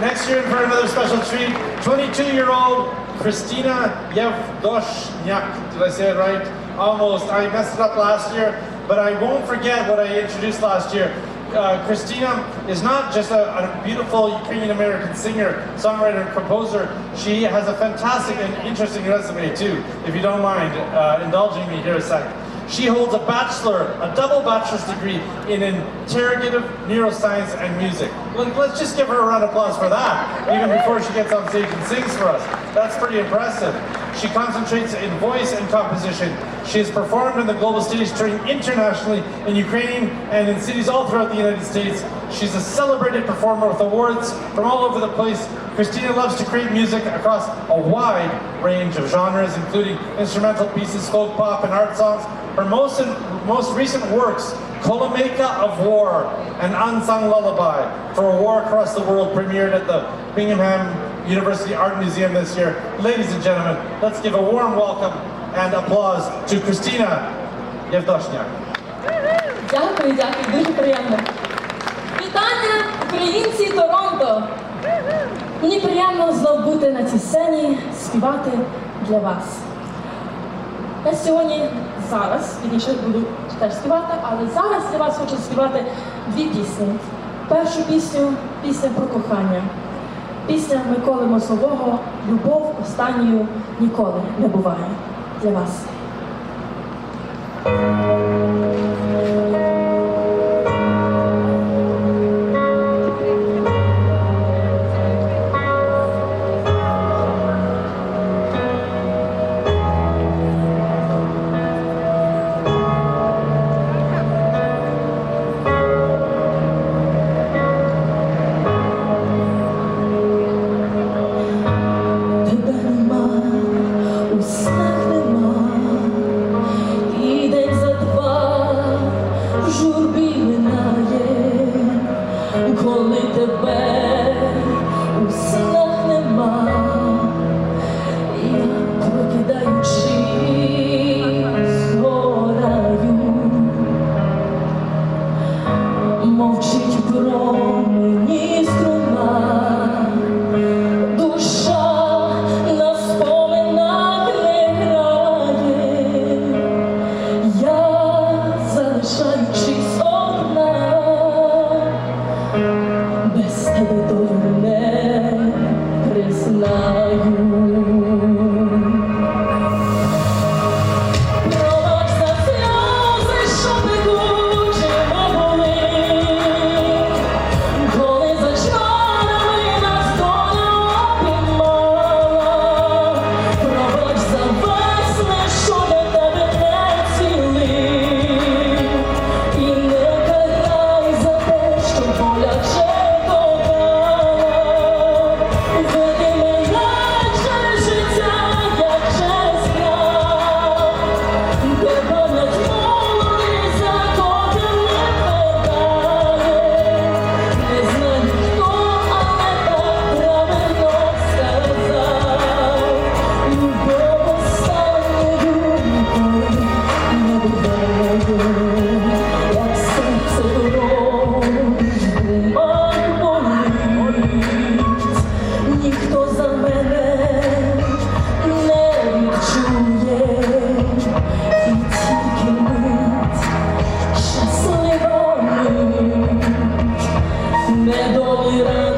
Next year, for another special treat, 22-year-old Christina Yevdoshniak. Did I say it right? Almost. I messed it up last year, but I won't forget what I introduced last year. Uh, Christina is not just a, a beautiful Ukrainian American singer, songwriter, and composer. She has a fantastic and interesting resume too. If you don't mind uh, indulging me here a second. She holds a bachelor, a double bachelor's degree in interrogative neuroscience and music. Let- Let's just give her a round of applause for that, even before she gets on stage and sings for us. That's pretty impressive. She concentrates in voice and composition. She has performed on the global stage, touring internationally in Ukraine and in cities all throughout the United States. She's a celebrated performer with awards from all over the place. Christina loves to create music across a wide range of genres, including instrumental pieces, folk pop, and art songs. Her most most recent works, Kolomeka of War and Unsung Lullaby for a War Across the World, premiered at the Bingham University Art Museum this year. Ladies and gentlemen, let's give a warm welcome and applause to Christina Yevdoshniak. Дякую, дякую, дуже приємно. Вітання, українці Торонто! Мені приємно знов бути на цій сцені, співати для вас. Я сьогодні зараз, пізніше буду теж співати, але зараз для вас хочу співати дві пісні. Першу пісню пісня про кохання. Пісня Миколи Мосового Любов останньою ніколи не буває. Для вас. Hallelujah. недовіра.